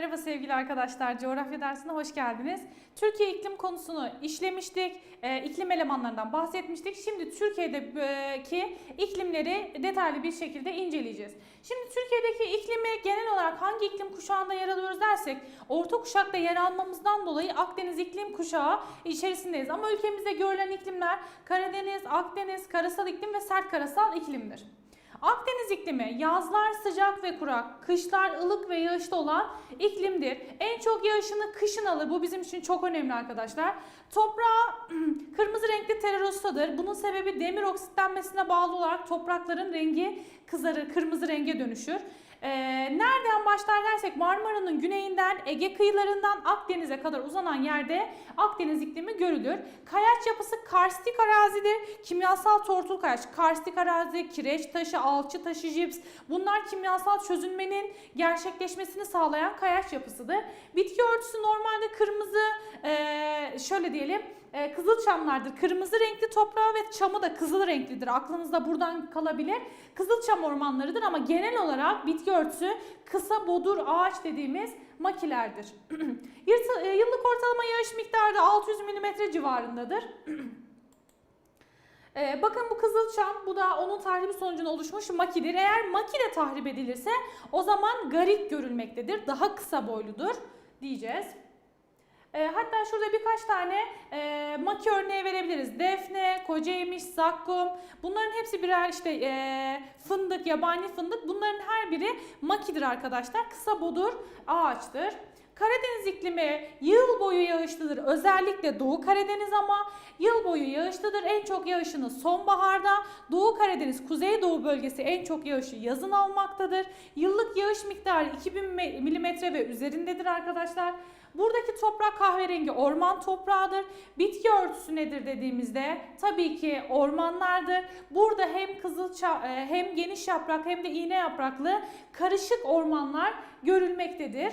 Merhaba sevgili arkadaşlar, coğrafya dersine hoş geldiniz. Türkiye iklim konusunu işlemiştik, e, iklim elemanlarından bahsetmiştik. Şimdi Türkiye'deki iklimleri detaylı bir şekilde inceleyeceğiz. Şimdi Türkiye'deki iklimi genel olarak hangi iklim kuşağında yer alıyoruz dersek, orta kuşakta yer almamızdan dolayı Akdeniz iklim kuşağı içerisindeyiz. Ama ülkemizde görülen iklimler Karadeniz, Akdeniz, karasal iklim ve sert karasal iklimdir. Akdeniz iklimi yazlar sıcak ve kurak, kışlar ılık ve yağışlı olan iklimdir. En çok yağışını kışın alır. Bu bizim için çok önemli arkadaşlar. Toprağı kırmızı renkli terörostadır. Bunun sebebi demir oksitlenmesine bağlı olarak toprakların rengi kızarır, kırmızı renge dönüşür. Ee, nereden başlar dersek Marmara'nın güneyinden Ege kıyılarından Akdeniz'e kadar uzanan yerde Akdeniz iklimi görülür. Kayaç yapısı karstik arazidir. Kimyasal tortul kayaç, karstik arazi, kireç taşı, alçı taşı, jips bunlar kimyasal çözünmenin gerçekleşmesini sağlayan kayaç yapısıdır. Bitki örtüsü normalde kırmızı, ee, şöyle diyelim e, kızılçamlardır. Kırmızı renkli toprağı ve çamı da kızıl renklidir. Aklınızda buradan kalabilir. Kızılçam ormanlarıdır ama genel olarak bitki örtüsü kısa bodur ağaç dediğimiz makilerdir. E, Yıllık ortalama yağış miktarı da 600 mm civarındadır. Ee, bakın bu kızılçam, bu da onun tahribi sonucunda oluşmuş makidir. Eğer maki de tahrip edilirse o zaman garik görülmektedir. Daha kısa boyludur diyeceğiz. E, hatta şurada birkaç tane e, maki örneği verebiliriz. Defne, kocayemiş, zakkum. Bunların hepsi birer işte e, fındık, yabani fındık. Bunların her biri makidir arkadaşlar. Kısa bodur ağaçtır. Karadeniz iklimi yıl boyu yağışlıdır. Özellikle Doğu Karadeniz ama yıl boyu yağışlıdır. En çok yağışını sonbaharda, Doğu Karadeniz, Kuzeydoğu bölgesi en çok yağışı yazın almaktadır. Yıllık yağış miktarı 2000 mm ve üzerindedir arkadaşlar. Buradaki toprak kahverengi orman toprağıdır. Bitki örtüsü nedir dediğimizde tabii ki ormanlardır. Burada hem kızıl e, hem geniş yaprak hem de iğne yapraklı karışık ormanlar görülmektedir.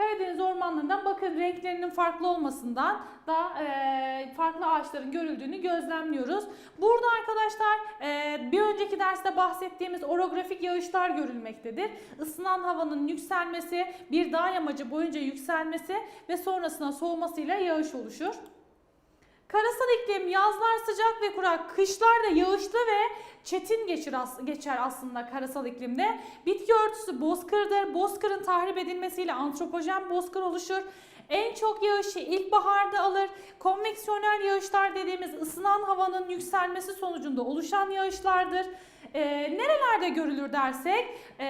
Karadeniz ormanlarından bakın renklerinin farklı olmasından da e, farklı ağaçların görüldüğünü gözlemliyoruz. Burada arkadaşlar e, bir önceki derste bahsettiğimiz orografik yağışlar görülmektedir. Isınan havanın yükselmesi, bir dağ yamacı boyunca yükselmesi ve sonrasında soğumasıyla yağış oluşur. Karasal iklim yazlar sıcak ve kurak, kışlar da yağışlı ve çetin geçir geçer aslında karasal iklimde. Bitki örtüsü bozkırdır. Bozkırın tahrip edilmesiyle antropojen bozkır oluşur. En çok yağışı ilkbaharda alır. Konveksiyonel yağışlar dediğimiz ısınan havanın yükselmesi sonucunda oluşan yağışlardır. Ee, nerelerde görülür dersek, ee,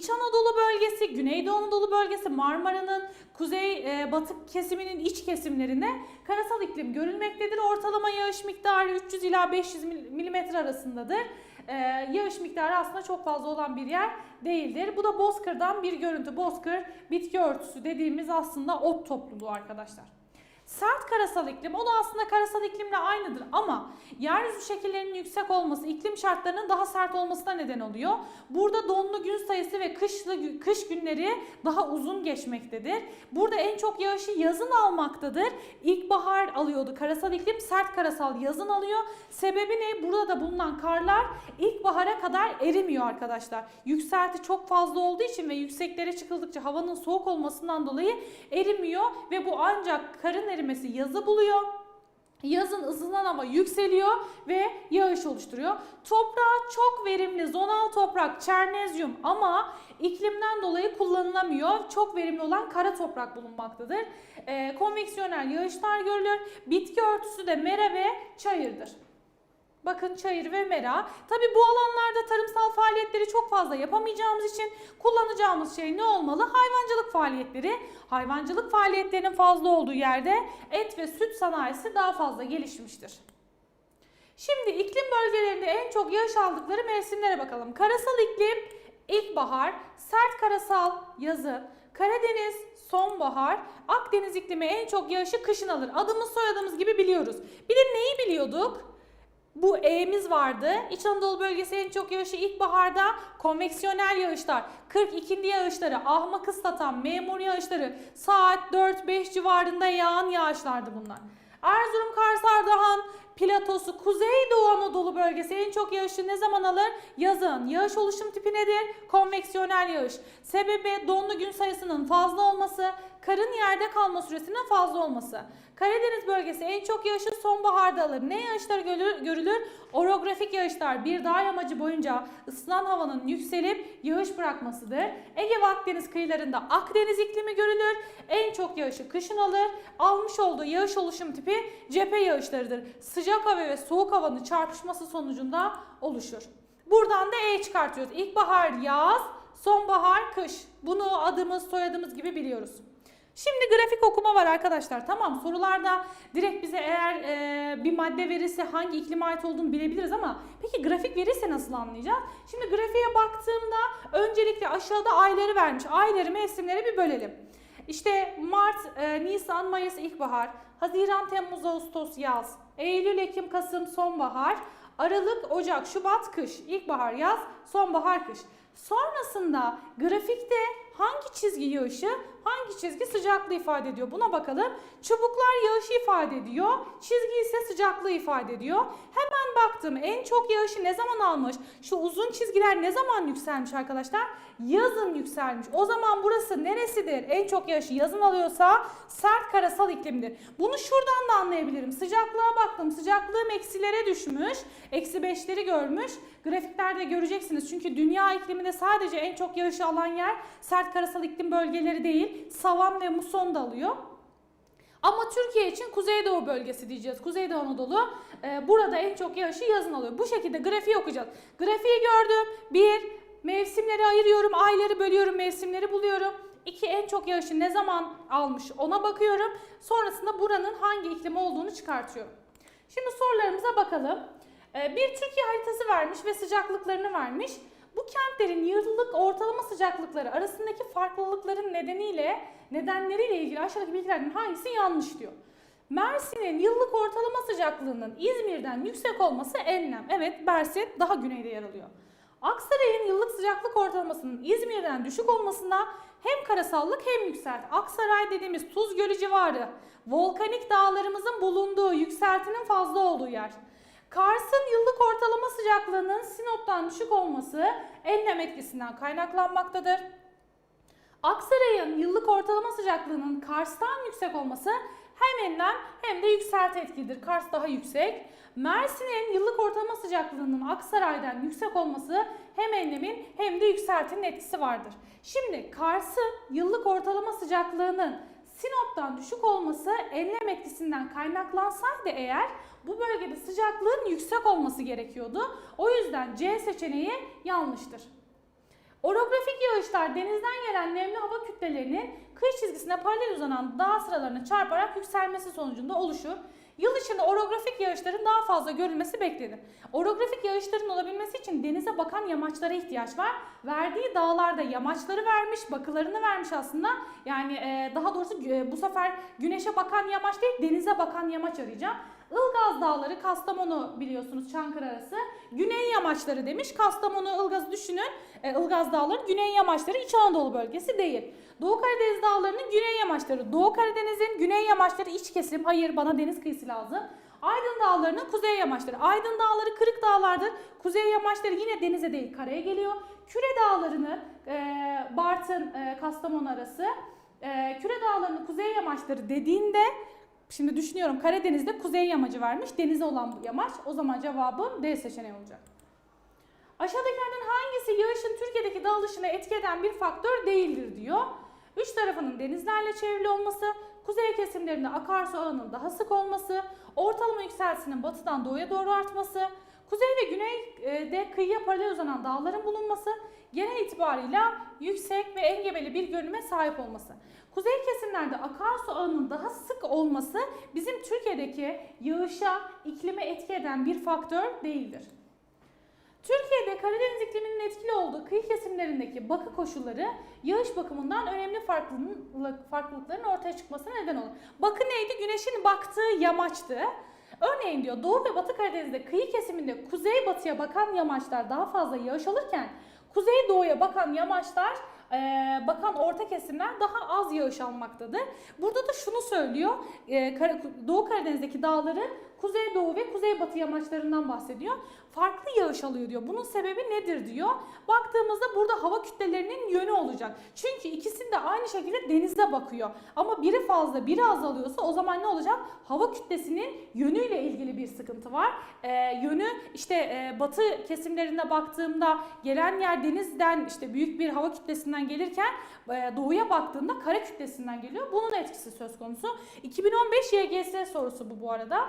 İç Anadolu bölgesi, Güneydoğu Anadolu bölgesi, Marmara'nın kuzey e, batı kesiminin iç kesimlerinde karasal iklim görülmektedir. Ortalama yağış miktarı 300 ila 500 mm arasındadır. E, yağış miktarı aslında çok fazla olan bir yer değildir. Bu da bozkırdan bir görüntü. Bozkır bitki örtüsü dediğimiz aslında ot topluluğu arkadaşlar. Sert karasal iklim, o da aslında karasal iklimle aynıdır ama yeryüzü şekillerinin yüksek olması iklim şartlarının daha sert olmasına neden oluyor. Burada donlu gün sayısı ve kışlı kış günleri daha uzun geçmektedir. Burada en çok yağışı yazın almaktadır. İlkbahar alıyordu karasal iklim, sert karasal yazın alıyor. Sebebi ne? Burada da bulunan karlar ilkbahara kadar erimiyor arkadaşlar. Yükselti çok fazla olduğu için ve yükseklere çıkıldıkça havanın soğuk olmasından dolayı erimiyor ve bu ancak karın erimesi yazı buluyor. Yazın ısınan hava yükseliyor ve yağış oluşturuyor. Toprağı çok verimli zonal toprak çernezyum ama iklimden dolayı kullanılamıyor. Çok verimli olan kara toprak bulunmaktadır. Ee, konveksiyonel yağışlar görülür. Bitki örtüsü de mera ve çayırdır. Bakın çayır ve mera. Tabi bu alanlarda tarımsal faaliyetleri çok fazla yapamayacağımız için kullanacağımız şey ne olmalı? Hayvancılık faaliyetleri. Hayvancılık faaliyetlerinin fazla olduğu yerde et ve süt sanayisi daha fazla gelişmiştir. Şimdi iklim bölgelerinde en çok yağış aldıkları mevsimlere bakalım. Karasal iklim ilkbahar, sert karasal yazın, Karadeniz sonbahar, Akdeniz iklimi en çok yağışı kışın alır. Adımız soyadımız gibi biliyoruz. Bir de neyi biliyorduk? Bu E'miz vardı. İç Anadolu bölgesi en çok yağışı ilkbaharda konveksiyonel yağışlar, 42. yağışları, ahmak ıslatan, memur yağışları saat 4-5 civarında yağan yağışlardı bunlar. Erzurum, Kars, Ardahan, platosu Kuzeydoğu Anadolu bölgesi en çok yağışı ne zaman alır? Yazın. Yağış oluşum tipi nedir? Konveksiyonel yağış. Sebebi donlu gün sayısının fazla olması, karın yerde kalma süresinin fazla olması. Karadeniz bölgesi en çok yağışı sonbaharda alır. Ne yağışlar görülür? Orografik yağışlar bir dağ yamacı boyunca ısınan havanın yükselip yağış bırakmasıdır. Ege ve Akdeniz kıyılarında Akdeniz iklimi görülür. En çok yağışı kışın alır. Almış olduğu yağış oluşum tipi cephe yağışlarıdır. Sıcak hava ve soğuk havanın çarpışması sonucunda oluşur. Buradan da E çıkartıyoruz. İlkbahar yaz, sonbahar kış. Bunu adımız soyadımız gibi biliyoruz. Şimdi grafik okuma var arkadaşlar. Tamam sorularda direkt bize eğer e, bir madde verirse hangi iklime ait olduğunu bilebiliriz ama peki grafik verirse nasıl anlayacağız? Şimdi grafiğe baktığımda öncelikle aşağıda ayları vermiş. Ayları mevsimleri bir bölelim. İşte Mart, e, Nisan, Mayıs ilkbahar, Haziran, Temmuz, Ağustos yaz, Eylül, Ekim, Kasım sonbahar, Aralık, Ocak, Şubat kış, ilkbahar yaz, sonbahar kış. Sonrasında grafikte hangi çizgi yağışı, hangi çizgi sıcaklığı ifade ediyor? Buna bakalım. Çubuklar yağışı ifade ediyor, çizgi ise sıcaklığı ifade ediyor. Hemen baktım en çok yağışı ne zaman almış? Şu uzun çizgiler ne zaman yükselmiş arkadaşlar? Yazın yükselmiş. O zaman burası neresidir? En çok yağışı yazın alıyorsa sert karasal iklimdir. Bunu şuradan da anlayabilirim. Sıcaklığa baktım. Sıcaklığım eksilere düşmüş. Eksi beşleri görmüş. Grafiklerde göreceksiniz. Çünkü dünya ikliminde sadece en çok yağışı alan yer sert karasal iklim bölgeleri değil. Savan ve muson da alıyor. Ama Türkiye için Kuzeydoğu bölgesi diyeceğiz. Kuzeydoğu Anadolu e, burada en çok yağışı yazın alıyor. Bu şekilde grafiği okuyacağız. Grafiği gördüm. Bir, mevsimleri ayırıyorum. Ayları bölüyorum. Mevsimleri buluyorum. İki, en çok yağışı ne zaman almış ona bakıyorum. Sonrasında buranın hangi iklim olduğunu çıkartıyorum. Şimdi sorularımıza bakalım. E, bir Türkiye haritası vermiş ve sıcaklıklarını vermiş. Bu kentlerin yıllık ortalama sıcaklıkları arasındaki farklılıkların nedeniyle nedenleriyle ilgili aşağıdaki bilgilerden hangisi yanlış diyor. Mersin'in yıllık ortalama sıcaklığının İzmir'den yüksek olması enlem. Evet Mersin daha güneyde yer alıyor. Aksaray'ın yıllık sıcaklık ortalamasının İzmir'den düşük olmasına hem karasallık hem yükselti. Aksaray dediğimiz Tuz Gölü civarı, volkanik dağlarımızın bulunduğu, yükseltinin fazla olduğu yer. Kars'ın yıllık ortalama sıcaklığının Sinop'tan düşük olması enlem etkisinden kaynaklanmaktadır. Aksaray'ın yıllık ortalama sıcaklığının Kars'tan yüksek olması hem enlem hem de yükselti etkilidir. Kars daha yüksek. Mersin'in yıllık ortalama sıcaklığının Aksaray'dan yüksek olması hem enlemin hem de yükseltinin etkisi vardır. Şimdi Kars'ın yıllık ortalama sıcaklığının Sinop'tan düşük olması enlem etkisinden kaynaklansaydı eğer bu bölgede sıcaklığın yüksek olması gerekiyordu. O yüzden C seçeneği yanlıştır. Orografik yağışlar denizden gelen nemli hava kütlelerinin kıyı çizgisine paralel uzanan dağ sıralarına çarparak yükselmesi sonucunda oluşur. Yıl içinde orografik yağışların daha fazla görülmesi beklenir. Orografik yağışların olabilmesi için denize bakan yamaçlara ihtiyaç var. Verdiği dağlarda yamaçları vermiş, bakılarını vermiş aslında. Yani e, daha doğrusu e, bu sefer güneşe bakan yamaç değil, denize bakan yamaç arayacağım. Ilgaz Dağları, Kastamonu biliyorsunuz Çankırı arası. Güney yamaçları demiş. Kastamonu, Ilgaz'ı düşünün. E, Ilgaz Dağları güney yamaçları İç Anadolu bölgesi değil. Doğu Karadeniz Dağları'nın güney yamaçları. Doğu Karadeniz'in güney yamaçları iç kesim. Hayır bana deniz kıyısı lazım. Aydın Dağları'nın kuzey yamaçları. Aydın Dağları kırık dağlardır. Kuzey yamaçları yine denize değil karaya geliyor. Küre Dağları'nın e, Bartın, e, Kastamonu arası. E, Küre Dağları'nın kuzey yamaçları dediğinde Şimdi düşünüyorum Karadeniz'de kuzey yamacı vermiş. Denize olan yamaç. O zaman cevabım D seçeneği olacak. Aşağıdakilerden hangisi yağışın Türkiye'deki dağılışına etki eden bir faktör değildir diyor. Üç tarafının denizlerle çevrili olması, kuzey kesimlerinde akarsu ağının daha sık olması, ortalama yükseltisinin batıdan doğuya doğru artması, kuzey ve güneyde kıyıya paralel uzanan dağların bulunması, genel itibarıyla yüksek ve engebeli bir görünüme sahip olması. Kuzey kesimlerde akarsu ağının daha sık olması bizim Türkiye'deki yağışa, iklime etki eden bir faktör değildir. Türkiye'de Karadeniz ikliminin etkili olduğu kıyı kesimlerindeki bakı koşulları yağış bakımından önemli farklılık, farklılıkların ortaya çıkmasına neden olur. Bakı neydi? Güneşin baktığı yamaçtı. Örneğin diyor Doğu ve Batı Karadeniz'de kıyı kesiminde kuzey batıya bakan yamaçlar daha fazla yağış alırken kuzey doğuya bakan yamaçlar e, bakan orta kesimler daha az yağış almaktadır. Burada da şunu söylüyor. e, Kara- Doğu Karadeniz'deki dağları kuzeydoğu ve kuzeybatı yamaçlarından bahsediyor. Farklı yağış alıyor diyor. Bunun sebebi nedir diyor. Baktığımızda burada hava kütlelerinin yönü olacak. Çünkü ikisinde aynı şekilde denize bakıyor. Ama biri fazla biri azalıyorsa o zaman ne olacak? Hava kütlesinin yönüyle ilgili bir sıkıntı var. Ee, yönü işte e, batı kesimlerine baktığımda gelen yer denizden işte büyük bir hava kütlesinden gelirken e, doğuya baktığımda kara kütlesinden geliyor. Bunun etkisi söz konusu. 2015 YGS sorusu bu bu arada.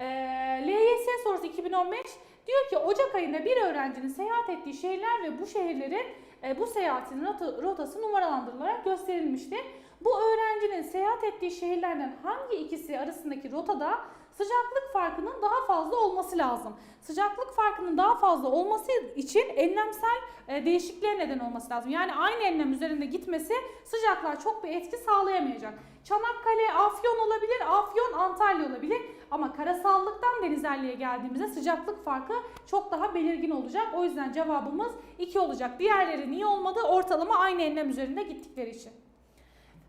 Ee, LYS sorusu 2015 diyor ki Ocak ayında bir öğrencinin seyahat ettiği şehirler ve bu şehirlerin e, bu seyahatin rota- rotası numaralandırılarak gösterilmiştir. Bu öğrencinin seyahat ettiği şehirlerden hangi ikisi arasındaki rotada sıcaklık farkının daha fazla olması lazım. Sıcaklık farkının daha fazla olması için enlemsel e, değişikliğe neden olması lazım. Yani aynı enlem üzerinde gitmesi sıcaklığa çok bir etki sağlayamayacak. Çanakkale, Afyon olabilir, Afyon, Antalya olabilir. Ama karasallıktan denizelliğe geldiğimizde sıcaklık farkı çok daha belirgin olacak. O yüzden cevabımız 2 olacak. Diğerleri niye olmadı? Ortalama aynı enlem üzerinde gittikleri için.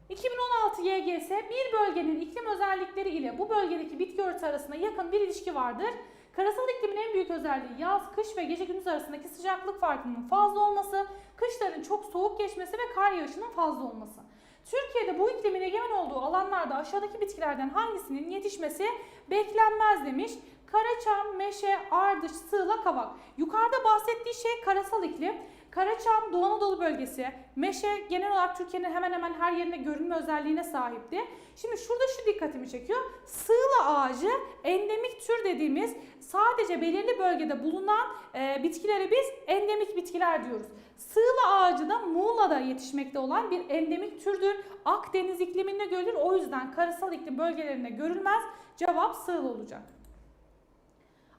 2016 YGS bir bölgenin iklim özellikleri ile bu bölgedeki bitki örtüsü arasında yakın bir ilişki vardır. Karasal iklimin en büyük özelliği yaz, kış ve gece gündüz arasındaki sıcaklık farkının fazla olması, kışların çok soğuk geçmesi ve kar yağışının fazla olması. Türkiye'de bu iklimin egemen olduğu alanlarda aşağıdaki bitkilerden hangisinin yetişmesi beklenmez demiş. Karaçam, meşe, ardış, sığla, kavak. Yukarıda bahsettiği şey karasal iklim. Karaçam Doğu Anadolu bölgesi, meşe genel olarak Türkiye'nin hemen hemen her yerinde görünme özelliğine sahipti. Şimdi şurada şu dikkatimi çekiyor. Sığla ağacı endemik tür dediğimiz sadece belirli bölgede bulunan e, bitkilere biz endemik bitkiler diyoruz. Sığla ağacı da Muğla'da yetişmekte olan bir endemik türdür. Akdeniz ikliminde görülür. O yüzden karasal iklim bölgelerinde görülmez. Cevap sığla olacak.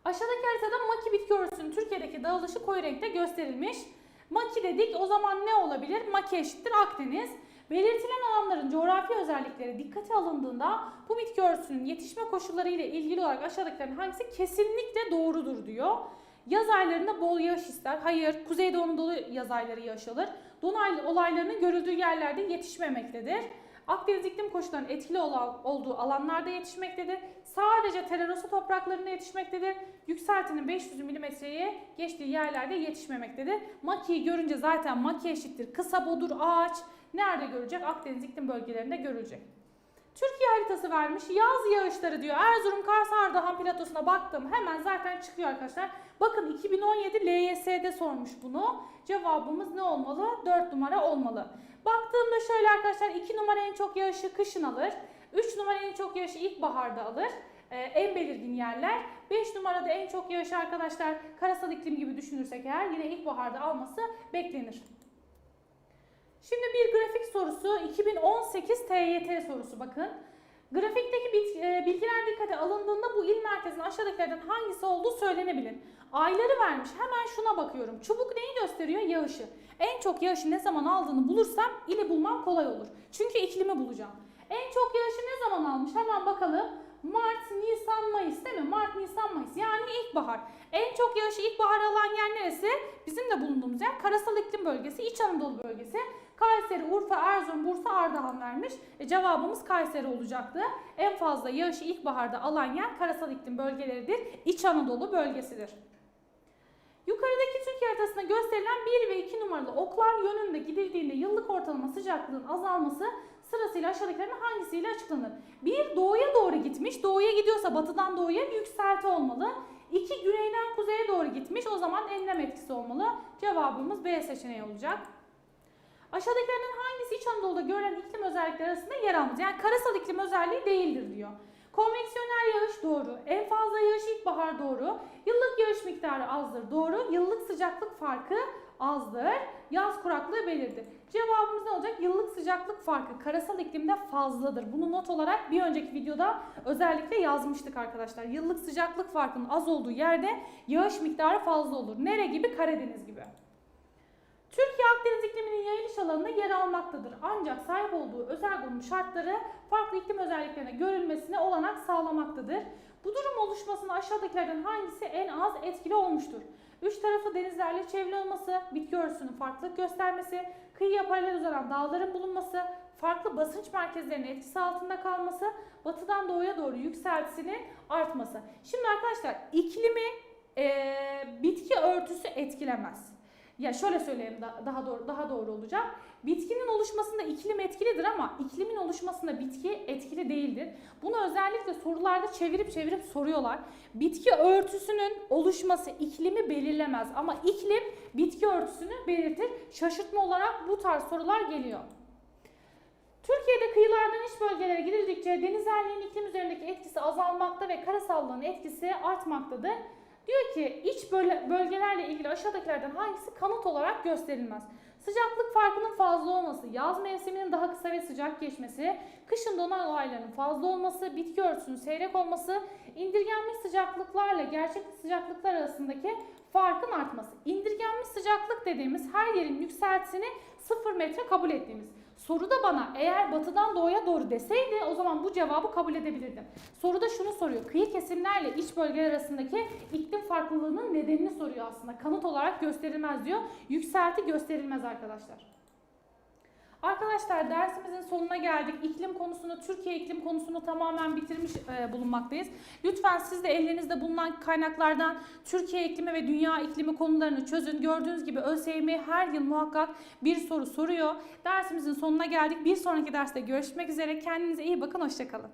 Aşağıdaki haritada maki bitki örtüsünün Türkiye'deki dağılışı koyu renkte gösterilmiş. Maki dedik o zaman ne olabilir? Maki eşittir Akdeniz. Belirtilen alanların coğrafi özellikleri dikkate alındığında bu bitki örtüsünün yetişme koşulları ile ilgili olarak aşağıdakilerin hangisi kesinlikle doğrudur diyor. Yaz aylarında bol yağış ister. Hayır, Kuzeydoğu Anadolu yaz ayları yağış alır. Donay olaylarının görüldüğü yerlerde yetişmemektedir. Akdeniz iklim koşullarının etkili olan, olduğu alanlarda yetişmektedir. Sadece terrarosa topraklarında yetişmektedir. Yükseltinin 500 milimetreye geçtiği yerlerde yetişmemektedir. Makiyi görünce zaten maki eşittir. Kısa bodur ağaç. Nerede görecek? Akdeniz iklim bölgelerinde görülecek. Türkiye haritası vermiş. Yaz yağışları diyor. Erzurum, Kars, Ardahan platosuna baktım. Hemen zaten çıkıyor arkadaşlar. Bakın 2017 LYS'de sormuş bunu. Cevabımız ne olmalı? 4 numara olmalı. Baktığımda şöyle arkadaşlar 2 numara en çok yağışı kışın alır. 3 numara en çok yağışı ilkbaharda alır. Ee, en belirgin yerler. 5 numarada en çok yağışı arkadaşlar karasal iklim gibi düşünürsek eğer yine ilkbaharda alması beklenir. Şimdi bir grafik sorusu 2018 TYT sorusu bakın. Grafikteki e, bilgiler dikkate alındığında bu il merkezinin aşağıdakilerden hangisi olduğu söylenebilir. Ayları vermiş. Hemen şuna bakıyorum. Çubuk neyi gösteriyor? Yağışı. En çok yağışı ne zaman aldığını bulursam ili bulmam kolay olur. Çünkü iklimi bulacağım. En çok yağışı ne zaman almış? Hemen bakalım. Mart, Nisan, Mayıs değil mi? Mart, Nisan, Mayıs. Yani ilkbahar. En çok yağışı ilkbahar alan yer neresi? Bizim de bulunduğumuz yer karasal iklim bölgesi, İç Anadolu bölgesi. Kayseri, Urfa, Erzurum, Bursa, Ardahan vermiş. E, cevabımız Kayseri olacaktı. En fazla yağışı ilkbaharda alan yer karasal iklim bölgeleridir. İç Anadolu bölgesidir. Yukarıdaki Türkiye haritasında gösterilen 1 ve 2 numaralı oklar yönünde gidildiğinde yıllık ortalama sıcaklığın azalması sırasıyla aşağıdakilerin hangisiyle açıklanır? 1 doğuya doğru gitmiş. Doğuya gidiyorsa batıdan doğuya yükselti olmalı. 2 güneyden kuzeye doğru gitmiş. O zaman enlem etkisi olmalı. Cevabımız B seçeneği olacak. Aşağıdakilerden hangisi İç Anadolu'da görülen iklim özellikleri arasında yer almaz? Yani karasal iklim özelliği değildir diyor. Konveksiyonel yağış doğru. En fazla yağış ilkbahar doğru. Yıllık yağış miktarı azdır doğru. Yıllık sıcaklık farkı azdır. Yaz kuraklığı belirdi. Cevabımız ne olacak? Yıllık sıcaklık farkı karasal iklimde fazladır. Bunu not olarak bir önceki videoda özellikle yazmıştık arkadaşlar. Yıllık sıcaklık farkının az olduğu yerde yağış miktarı fazla olur. Nere gibi? Karadeniz gibi. Türkiye Akdeniz ikliminin yayılış alanında yer almaktadır. Ancak sahip olduğu özel konum şartları farklı iklim özelliklerine görülmesine olanak sağlamaktadır. Bu durum oluşmasına aşağıdakilerden hangisi en az etkili olmuştur? Üç tarafı denizlerle çevrili olması, bitki örtüsünün farklılık göstermesi, kıyıya paralel uzanan dağların bulunması, farklı basınç merkezlerinin etkisi altında kalması, batıdan doğuya doğru yükseltisinin artması. Şimdi arkadaşlar iklimi e, bitki örtüsü etkilemez. Ya şöyle söyleyeyim da- daha doğru daha doğru olacak. Bitkinin oluşmasında iklim etkilidir ama iklimin oluşmasında bitki etkili değildir. Bunu özellikle sorularda çevirip çevirip soruyorlar. Bitki örtüsünün oluşması iklimi belirlemez ama iklim bitki örtüsünü belirtir. Şaşırtma olarak bu tarz sorular geliyor. Türkiye'de kıyılardan iç bölgelere gidildikçe denizerliğin iklim üzerindeki etkisi azalmakta ve karasallığın etkisi artmaktadır. Diyor ki iç bölgelerle ilgili aşağıdakilerden hangisi kanıt olarak gösterilmez? Sıcaklık farkının fazla olması, yaz mevsiminin daha kısa ve sıcak geçmesi, kışın donan olayların fazla olması, bitki örtüsünün seyrek olması, indirgenmiş sıcaklıklarla gerçek sıcaklıklar arasındaki farkın artması. İndirgenmiş sıcaklık dediğimiz her yerin yükseltisini 0 metre kabul ettiğimiz. Soruda bana eğer batıdan doğuya doğru deseydi o zaman bu cevabı kabul edebilirdim. Soruda şunu soruyor. Kıyı kesimlerle iç bölgeler arasındaki iklim farklılığının nedenini soruyor aslında. Kanıt olarak gösterilmez diyor. Yükselti gösterilmez arkadaşlar. Arkadaşlar dersimizin sonuna geldik. İklim konusunu, Türkiye iklim konusunu tamamen bitirmiş e, bulunmaktayız. Lütfen siz de ellerinizde bulunan kaynaklardan Türkiye iklimi ve dünya iklimi konularını çözün. Gördüğünüz gibi ÖSYM her yıl muhakkak bir soru soruyor. Dersimizin sonuna geldik. Bir sonraki derste görüşmek üzere. Kendinize iyi bakın. Hoşçakalın.